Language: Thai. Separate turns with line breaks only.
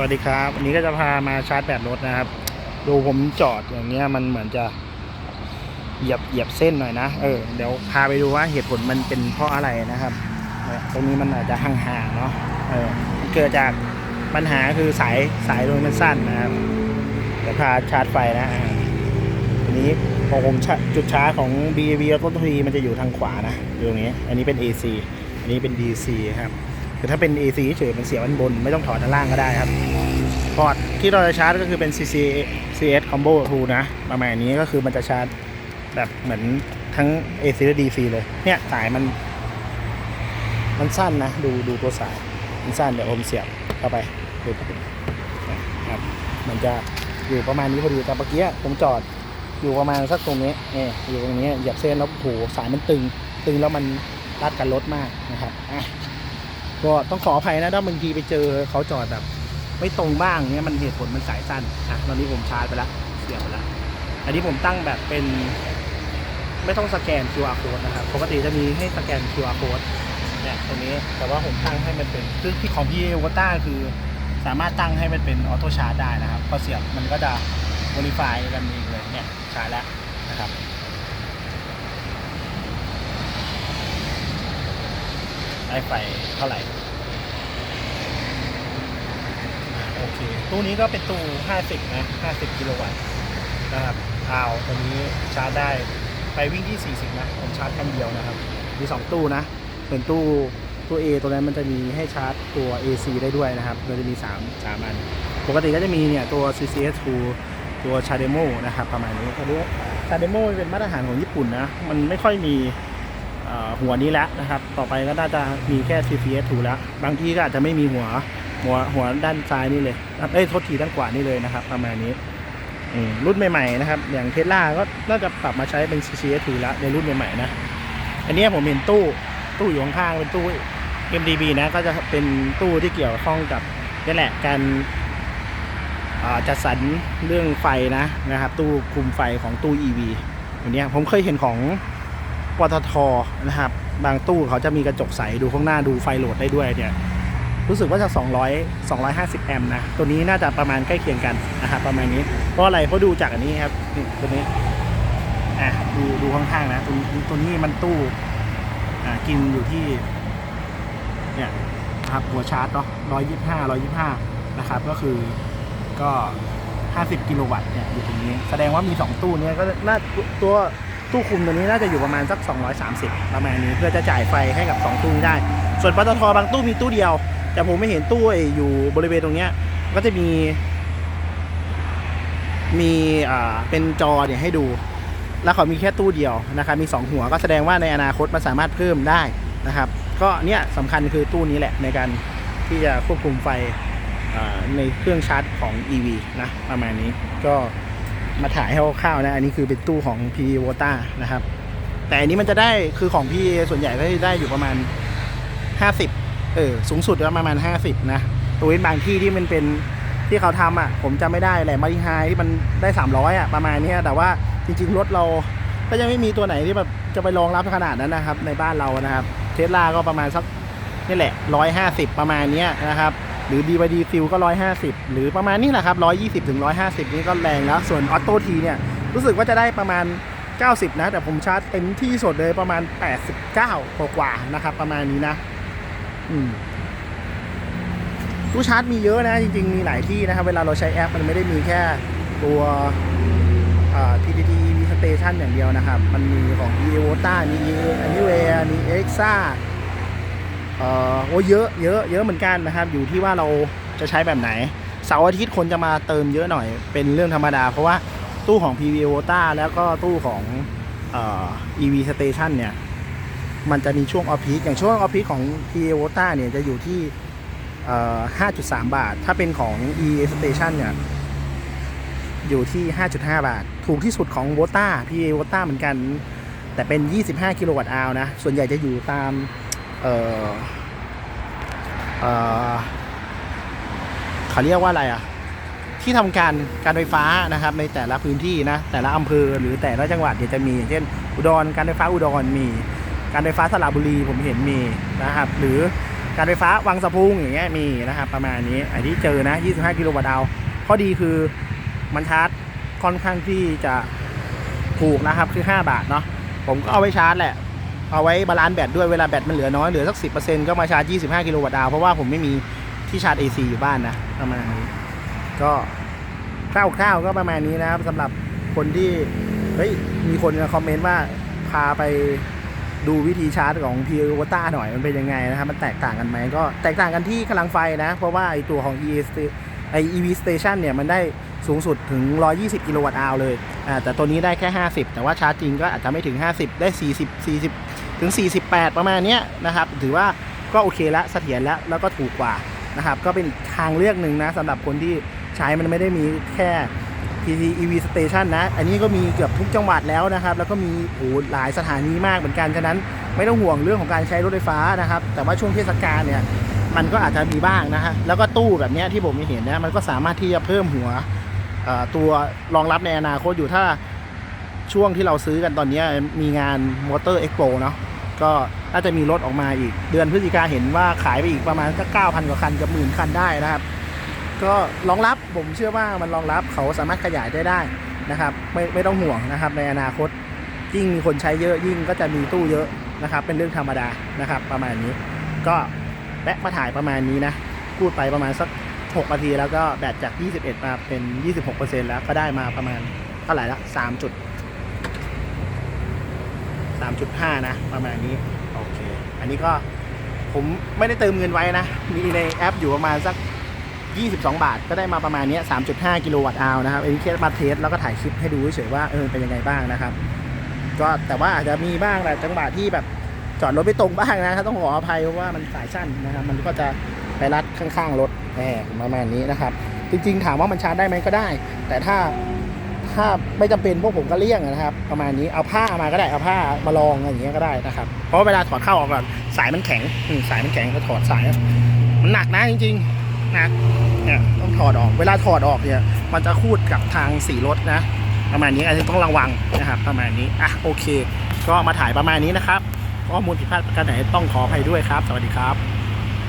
วัสดีครับวันนี้ก็จะพามาชาร์จแบตรถนะครับ ดูผมจอดอย่างเงี้ยมันเหมือนจะเหยียบเหยียบเส้นหน่อยนะเออเดี๋ยวพาไปดูว่าเหตุผลมันเป็นเพราะอะไรนะครับตรงนี้มันอาจจะห่างๆเนาะเออมันเกิดจากปัญหาคือสายสายตรงนี้มันสั้นนะครับเดี๋ยวพาชาร์จไฟนะอ่าทีนี้ของผมจุดชาร์จของ b b ต้นทีมันจะอยู่ทางขวานะอยู่ตรงนี้ อันนี้เป็น AC อันนี้เป็น DC ครับ คือถ้าเป็น AC เฉยมันเสียบอันบน ไม่ต้องถอดด้านล่างก็ได้ครับ พอร์ตที่เราจะชาร์จก็คือเป็น CC CS Combo 2นะ ประมาณนี้ก็คือมันจะชาร์จแบบเหมือนทั้ง AC และ DC เลย เนี่ยสายมัน มันสั้นนะ ดูดูตัวสาย มันสั้นเดี๋ยวผมเสียบเข้าไปดูนะครับ มันจะอยู่ประมาณนี้พอดีแต่เมื่อกี้ผมจอดอยู่ประมาณสักตรงนี้เนี่ยอยู่ตรงนี้เหยียบเส้นแล้วโหสายมันตึง ตึงแล้วมันรัดกันรถมากนะครับอะ ก็ต้องขออภัยนะถ้าบางทีไปเจอเขาจอดแบบ ไม่ตรงบ้างเนี่ยมันเหตุผลมันสายสั้นอะตอนนี้ผมชาร์จไปแล้วเสียบไปแล้วอันนี้ผมตั้งแบบเป็น ไม่ต้องสแกน QR code นะครับปกติจะมีให้สแกน QR code เนี่ยตรงนี้แต่ว่าผมตั้งให้มันเป็นคือที่ของพี่วอต้าคือสามารถตั้งให้มันเป็นออโต้ชาร์จได้นะครับพอเสียบมันก็จะ modify กันเองเลยเนี่ยชาร์จแล้วนะครับ ได้ไฟเท่าไหร่ โอเค ตู้นี้ก็เป็นตู้ 50 นะ 50 กิโลวัตต์นะครับเอาตัวนี้ชาร์จได้ไปวิ่งที่ 40 นะ ผมชาร์จคันเดียวนะครับ มี 2 ตู้นะเป็นตู้ตู้ A ตัวนั้นมันจะมีให้ชาร์จตัว AC ได้ด้วยนะครับมันจะมี 3 3 อัน ปกติก็จะมีเนี่ยตัว CCS2 ตัว Chademo นะครับประมาณนี้ตัวนี้ Chademo เป็นมาตรฐานของญี่ปุ่นนะ มันไม่ค่อยมี หัวนี้แล้วนะครับ ต่อไปก็น่าจะมีแค่ CCS ถูแล้ว บางที่ก็อาจจะไม่มีหัวหัวหัวด้านซ้ายนี่เลยเอ้ยโทษทีด้านขวานี่เลยนะครับ ประมาณนี้รุ่นใหม่ๆนะครับ อย่างเทสลาก็น่าจะปรับมาใช้เป็น CCS ถูแล้วในรุ่นใหม่ๆนะ อันนี้ผมเห็นตู้ตู้อยู่ข้างๆเป็นตู้ MDB นะก็จะเป็นตู้ที่เกี่ยวข้องกับนี่แหละการจัดสรรเรื่องไฟนะนะครับ ตู้คุมไฟของตู้ EV อันนี้ผมเคยเห็นของ ปตทนะครับ บางตู้เขาจะมีกระจกใสดูข้างหน้าดูไฟโหลดได้ด้วยเนี่ยรู้สึกว่าจะ200 250 แอมป์นะ ตัวนี้น่าจะประมาณใกล้เคียงกันนะครับประมาณนี้ เพราะอะไร เพราะดูจากอันนี้ครับ นี่ตัวนี้ อะดูดูข้างๆนะ ตัวตัวนี้มันตู้ อ่า กินอยู่ที่ เนี่ยนะครับหัวชาร์จเนาะ125 125นะครับ ก็คือ ก็ 50 กิโลวัตต์เนี่ยอยู่ตรงนี้ แสดงว่ามี 2 ตู้เนี้ก็น่าตัว ตู้คุมตัวนี้น่าจะอยู่ประมาณสัก 230 ประมาณนี้เพื่อจะจ่ายไฟให้กับ 2 ตู้นี้ได้ ส่วนปตทบางตู้มีตู้เดียว แต่ผมไม่เห็นตู้อยู่บริเวณตรงเนี้ยก็จะมี มีอ่าเป็นจอเนี่ยให้ดู แล้วเขามีแค่ตู้เดียวนะครับมี 2 หัวก็แสดงว่าในอนาคตมันสามารถเพิ่มได้นะครับ ก็เนี่ยสำคัญคือตู้นี้แหละในการที่จะควบคุมไฟอ่าในเครื่องชาร์จของ EV นะประมาณนี้ก็ มาถ่ายให้คร่าวๆนะ อันนี้คือเป็นตู้ของ p v o t a นะครับ แต่อันนี้มันจะได้คือของพี่ส่วนใหญ่ก็จะได้อยู่ประมาณ 50 เออ สูงสุดก็ประมาณ 50 นะตัวเว้นบางที่ที่มันเป็นที่เขาทำอะ ผมจำไม่ได้แหละมาริไฮที่มันได้ 300 อะ ประมาณนี้แต่ว่าจริง ๆ รถเราก็ยังไม่มีตัวไหนที่แบบจะไปรองรับขนาดนั้นนะครับ ในบ้านเรานะครับ เทสลาก็ประมาณสักนี่แหละ 150 ประมาณนี้นะครับ หรือ BYD Fuel ก็ 150 หรือประมาณนี้แหละครับ 120ถึง150 นี่ก็แรงแล้ว ส่วน Auto T เนี่ยรู้สึกว่าจะได้ประมาณ 90 นะ แต่ผมชาร์จเต็มที่สุดเลยประมาณ 89กว่านะครับ ประมาณนี้นะ อืมตู้ชาร์จมีเยอะนะ จริง ๆ มีหลายที่นะครับ เวลาเราใช้แอป มันไม่ได้มีแค่ตัวอ่า TTT EV Station อย่างเดียวนะครับ มันมีของ e v o t a มี Anywhere มี Exa เอ่อโอ้เยอะเยอะเยอะเหมือนกันนะครับ อยู่ที่ว่าเราจะใช้แบบไหนเสาร์อาทิตย์คนจะมาเติมเยอะหน่อยเป็นเรื่องธรรมดา เพราะว่าตู้ของ PV v o t a แล้วก็ตู้ของเอ่อ EV Station เนี่ย มันจะมีช่วงออฟพีคอย่างช่วงออฟพีคของ PV v o t a เนี่ยจะอยู่ที่เอ่อ5.3 บาท ถ้าเป็นของ EV Station เนี่ย อยู่ที่ 5.5 บาท ถูกที่สุดของ v o t a PV v o t a เหมือนกัน แต่เป็น 25 กิโลวัตต์อาวนะ ส่วนใหญ่จะอยู่ตาม เออเออเขาเรียกว่าอะไรอะ ที่ทำการการไฟฟ้านะครับ ในแต่ละพื้นที่นะ แต่ละอำเภอหรือแต่ละจังหวัดเดี๋ยวจะมี เช่น อุดรการไฟฟ้าอุดรมี การไฟฟ้าสระบุรีผมเห็นมีนะครับ หรือการไฟฟ้าวังสะพุงอย่างเงี้ยมีนะครับประมาณนี้อันที่เจอนะ 25 กิโลวัตต์เอาข้อดีคือมันชาร์จค่อนข้างที่จะถูกนะครับคือ 5 บาทเนาะผมก็เอาไว้ชาร์จแหละ เอาไว้บาลานซ์แบตด้วยเวลาแบตมันเหลือน้อยเหลือสัก 10%ก็มาชาร์จ 25 กิโลวัตต์เอาเพราะว่าผมไม่มีที่ชาร์จ AC อยู่บ้านนะประมาณนี้ก็คร่าวๆก็ประมาณนี้นะครับสำหรับคนที่เฮ้ยมีคนมาคอมเมนต์ว่าพาไปดูวิธีชาร์จของ p ีโอต้าหน่อยมันเป็นยังไงนะครับมันแตกต่างกันไหมก็แตกต่างกันที่กำลังไฟนะ เพราะว่าไอตัวของ e s ไอ EV Station เนี่ยมันได้สูงสุดถึง 120 กิโลวัตต์อาเลยอ่าแต่ตัวนี้ได้แค่ 50 แต่ว่าชาร์จจริงก็อาจจะไม่ถึง 50 ได้ 40 40 ถึง 48 ประมาณนี้นะครับ ถือว่าก็โอเคละเสถียรแล้วแล้วก็ถูกกว่านะครับ ก็เป็นทางเลือกหนึ่งนะสำหรับคนที่ใช้มันไม่ได้มีแค่ PT EV Station นะ อันนี้ก็มีเกือบทุกจังหวัดแล้วนะครับ แล้วก็มีโอ้หหลายสถานีมากเหมือนกันฉะนั้นไม่ต้องห่วงเรื่องของการใช้รถไฟฟ้านะครับ แต่ว่าช่วงเทศกาลเนี่ยมันก็อาจจะมีบ้างนะฮะแล้วก็ตู้แบบนี้ที่ผมเห็นนะมันก็สามารถที่จะเพิ่มหัวตัวรองรับในอนาคตอยู่ถ้าช่วงที่เราซื้อกันตอนนี้มีงานมอเตอร์เอ็กโปเนาะ ก็น่าจะมีรถออกมาอีก เดือนพฤศจิกาเห็นว่าขายไปอีกประมาณสักเก้าพันกว่าคันกับหมื่นคันได้นะครับ ก็รองรับผมเชื่อว่ามันรองรับเขาสามารถขยายได้ได้นะครับ ไม่ไม่ต้องห่วงนะครับ ในอนาคตยิ่งมีคนใช้เยอะยิ่งก็จะมีตู้เยอะนะครับ เป็นเรื่องธรรมดานะครับ ประมาณนี้ ก็แวะมาถ่ายประมาณนี้นะพูดไปประมาณสัก6นาทีแล้วก็แบตจาก 21 มาเป็น 26%แล้วก็ได้มาประมาณเท่าไหร่ละ3จุด 3.5 นะ ประมาณนี้ โอเค อันนี้ก็ผมไม่ได้เติมเงินไว้นะ มีในแอปอยู่ประมาณสัก 22 บาท ก็ได้มาประมาณเนี้ย3.5 กิโลวัตต์อาวนะครับ อันนี้แค่มาเทสแล้วก็ถ่ายคลิปให้ดูเฉยๆว่าเออเป็นยังไงบ้างนะครับ ก็แต่ว่าอาจจะมีบ้างแหละจังหวะที่แบบจอดรถไม่ตรงบ้างนะครับต้องขออภัยเพราะว่ามันสายสั้นนะครับ มันก็จะไปรัดข้างๆรถแหมประมาณนี้นะครับ จริงๆ ถามว่ามันชาร์จได้ไหมก็ได้ แต่ถ้า ถ้าไม่จำเป็นพวกผมก็เลี่ยงนะครับ ประมาณนี้เอาผ้ามาก็ได้เอาผ้ามาลองอะไรอย่างเงี้ยก็ได้นะครับ เพราะเวลาถอดเข้าออกก่อนสายมันแข็งอืมสายมันแข็งก็ถอดสาย มันหนักนะจริงๆหนักเนี่ยต้องถอดออก เวลาถอดออกเนี่ย มันจะคูดกับทางสีรถนะ ประมาณนี้อันนี้ต้องระวังนะครับ ประมาณนี้อะโอเค ก็มาถ่ายประมาณนี้นะครับข้อมูลผิดพลาดประการไหนต้องขออภัยด้วยครับ สวัสดีครับ